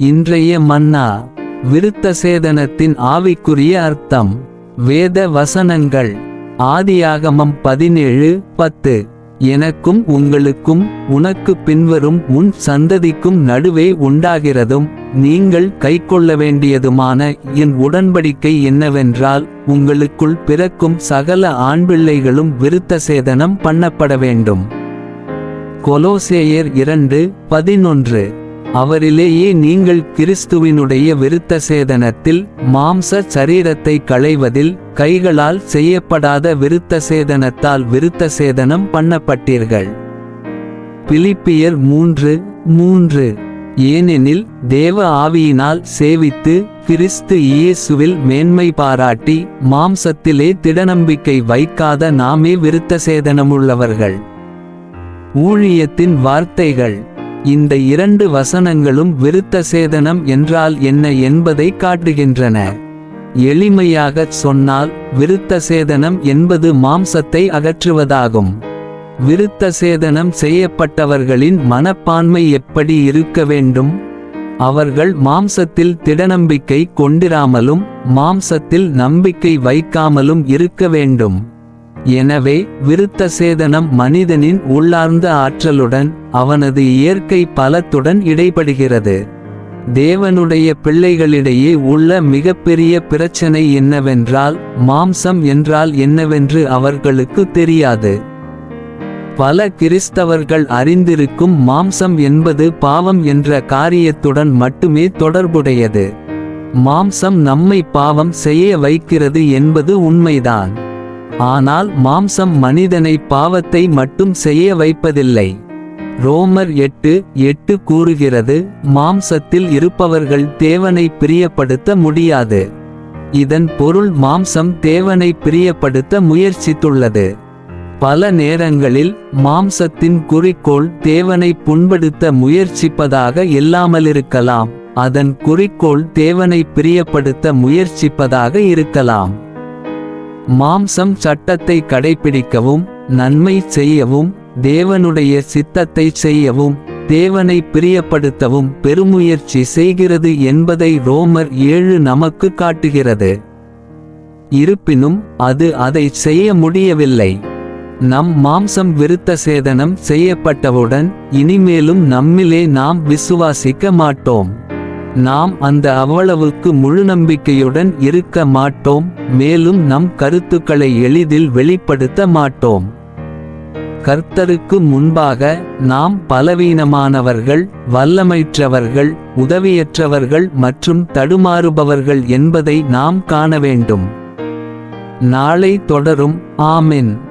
இன்றைய மன்னா விருத்த சேதனத்தின் ஆவிக்குரிய அர்த்தம். வேத வசனங்கள் ஆதியாகமம் பதினேழு பத்து. எனக்கும் உங்களுக்கும் உனக்கு பின்வரும் உன் சந்ததிக்கும் நடுவே உண்டாகிறதும் நீங்கள் கைக்கொள்ள வேண்டியதுமான என் உடன்படிக்கை என்னவென்றால் உங்களுக்குள் பிறக்கும் சகல ஆண்பிள்ளைகளும் விருத்த சேதனம் பண்ணப்பட வேண்டும். கொலோசேயர் இரண்டு பதினொன்று. அவரிலேயே நீங்கள் கிறிஸ்துவினுடைய விருத்த சேதனத்தில் மாம்ச சரீரத்தை களைவதில் கைகளால் செய்யப்படாத விருத்த சேதனத்தால் விருத்த சேதனம் பண்ணப்பட்டீர்கள். பிலிப்பியர் மூன்று மூன்று. ஏனெனில் தேவ ஆவியினால் சேவித்து கிறிஸ்து இயேசுவில் மேன்மை பாராட்டி மாம்சத்திலே திடநம்பிக்கை வைக்காத நாமே விருத்த சேதனமுள்ளவர்கள். ஊழியத்தின் வார்த்தைகள். இந்த இரண்டு வசனங்களும் விருத்த சேதனம் என்றால் என்ன என்பதை காட்டுகின்றன. எளிமையாகச் சொன்னால் விருத்த சேதனம் என்பது மாம்சத்தை அகற்றுவதாகும். விருத்த சேதனம் செய்யப்பட்டவர்களின் மனப்பான்மை எப்படி இருக்க வேண்டும்? அவர்கள் மாம்சத்தில் திடநம்பிக்கை கொண்டிராமலும் மாம்சத்தில் நம்பிக்கை வைக்காமலும் இருக்க வேண்டும். எனவே விருத்த சேதனம் மனிதனின் உள்ளார்ந்த ஆற்றலுடன் அவனது இயற்கை பலத்துடன் இடைபடுகிறது. தேவனுடைய பிள்ளைகளிடையே உள்ள மிகப்பெரிய பிரச்சனை என்னவென்றால் மாம்சம் என்றால் என்னவென்று அவர்களுக்கு தெரியாது. பல கிறிஸ்தவர்கள் அறிந்திருக்கும் மாம்சம் என்பது பாவம் என்ற காரியத்துடன் மட்டுமே தொடர்புடையது. மாம்சம் நம்மை பாவம் செய்ய வைக்கிறது என்பது உண்மைதான். ஆனால் மாம்சம் மனிதனை பாவத்தை மட்டும் செய்ய வைப்பதில்லை. ரோமர் எட்டு எட்டு கூறுகிறது மாம்சத்தில் இருப்பவர்கள் தேவனை பிரியப்படுத்த முடியாது. இதன் பொருள் மாம்சம் தேவனை பிரியப்படுத்த முயற்சித்துள்ளது. பல நேரங்களில் மாம்சத்தின் குறிக்கோள் தேவனை புண்படுத்த முயற்சிப்பதாக இல்லாமலிருக்கலாம். அதன் குறிக்கோள் தேவனை பிரியப்படுத்த முயற்சிப்பதாக இருக்கலாம். மாம்சம் சட்டத்தை கடைபிடிக்கவும் நன்மை செய்யவும் தேவனுடைய சித்தத்தை செய்யவும் தேவனை பிரியப்படுத்தவும் பெருமுயற்சி செய்கிறது என்பதை ரோமர் ஏழு நமக்கு காட்டுகிறது. இருப்பினும் அது அதை செய்ய முடியவில்லை. நம் மாம்சம் விருத்த சேதனம் செய்யப்பட்டவுடன் இனிமேலும் நம்மிலே நாம் விசுவாசிக்க மாட்டோம். நாம் அந்த அவ்வளவுக்கு முழு நம்பிக்கையுடன் இருக்க மாட்டோம் மேலும் நம் கருத்துக்களை எளிதில் வெளிப்படுத்த மாட்டோம். கர்த்தருக்கு முன்பாக நாம் பலவீனமானவர்கள் வல்லமைற்றவர்கள் உதவியற்றவர்கள் மற்றும் தடுமாறுபவர்கள் என்பதை நாம் காண வேண்டும். நாளை தொடரும். ஆமென்.